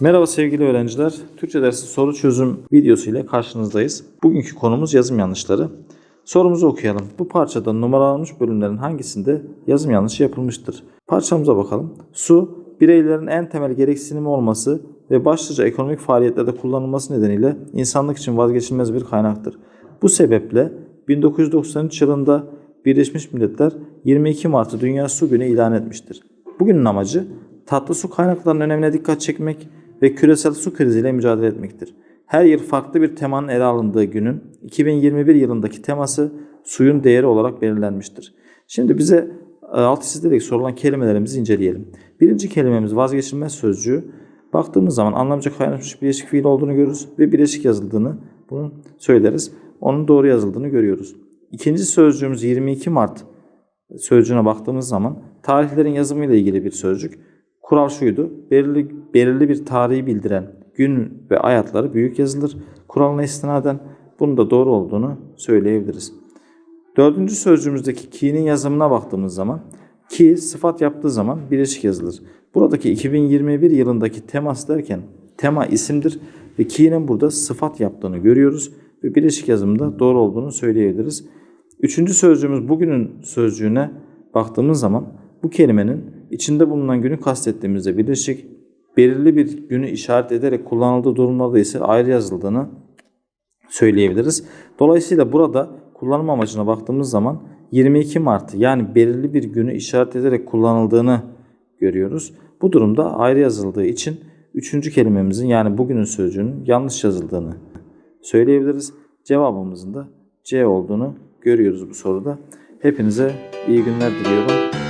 Merhaba sevgili öğrenciler. Türkçe dersi soru çözüm videosu ile karşınızdayız. Bugünkü konumuz yazım yanlışları. Sorumuzu okuyalım. Bu parçada numaralanmış bölümlerin hangisinde yazım yanlışı yapılmıştır? Parçamıza bakalım. Su, bireylerin en temel gereksinimi olması ve başlıca ekonomik faaliyetlerde kullanılması nedeniyle insanlık için vazgeçilmez bir kaynaktır. Bu sebeple 1993 yılında Birleşmiş Milletler 22 Mart'ı Dünya Su Günü ilan etmiştir. Bugünün amacı tatlı su kaynaklarının önemine dikkat çekmek ve küresel su kriziyle mücadele etmektir. Her yıl farklı bir temanın ele alındığı günün 2021 yılındaki teması suyun değeri olarak belirlenmiştir. Şimdi bize e, altı çizilerek sorulan kelimelerimizi inceleyelim. Birinci kelimemiz vazgeçilmez sözcüğü. Baktığımız zaman anlamca kaynaşmış bileşik fiil olduğunu görürüz ve bileşik yazıldığını bunu söyleriz. Onun doğru yazıldığını görüyoruz. İkinci sözcüğümüz 22 Mart sözcüğüne baktığımız zaman tarihlerin yazımıyla ilgili bir sözcük. Kural şuydu. Belirli, belirli bir tarihi bildiren gün ve ay adları büyük yazılır. Kuralına istinaden bunun da doğru olduğunu söyleyebiliriz. Dördüncü sözcüğümüzdeki ki'nin yazımına baktığımız zaman ki sıfat yaptığı zaman birleşik yazılır. Buradaki 2021 yılındaki temas derken tema isimdir ve ki'nin burada sıfat yaptığını görüyoruz ve birleşik yazımda doğru olduğunu söyleyebiliriz. Üçüncü sözcüğümüz bugünün sözcüğüne baktığımız zaman bu kelimenin içinde bulunan günü kastettiğimizde birleşik belirli bir günü işaret ederek kullanıldığı durumlarda ise ayrı yazıldığını söyleyebiliriz. Dolayısıyla burada kullanım amacına baktığımız zaman 22 Mart yani belirli bir günü işaret ederek kullanıldığını görüyoruz. Bu durumda ayrı yazıldığı için üçüncü kelimemizin yani bugünün sözcüğünün yanlış yazıldığını söyleyebiliriz. Cevabımızın da C olduğunu görüyoruz bu soruda. Hepinize iyi günler diliyorum.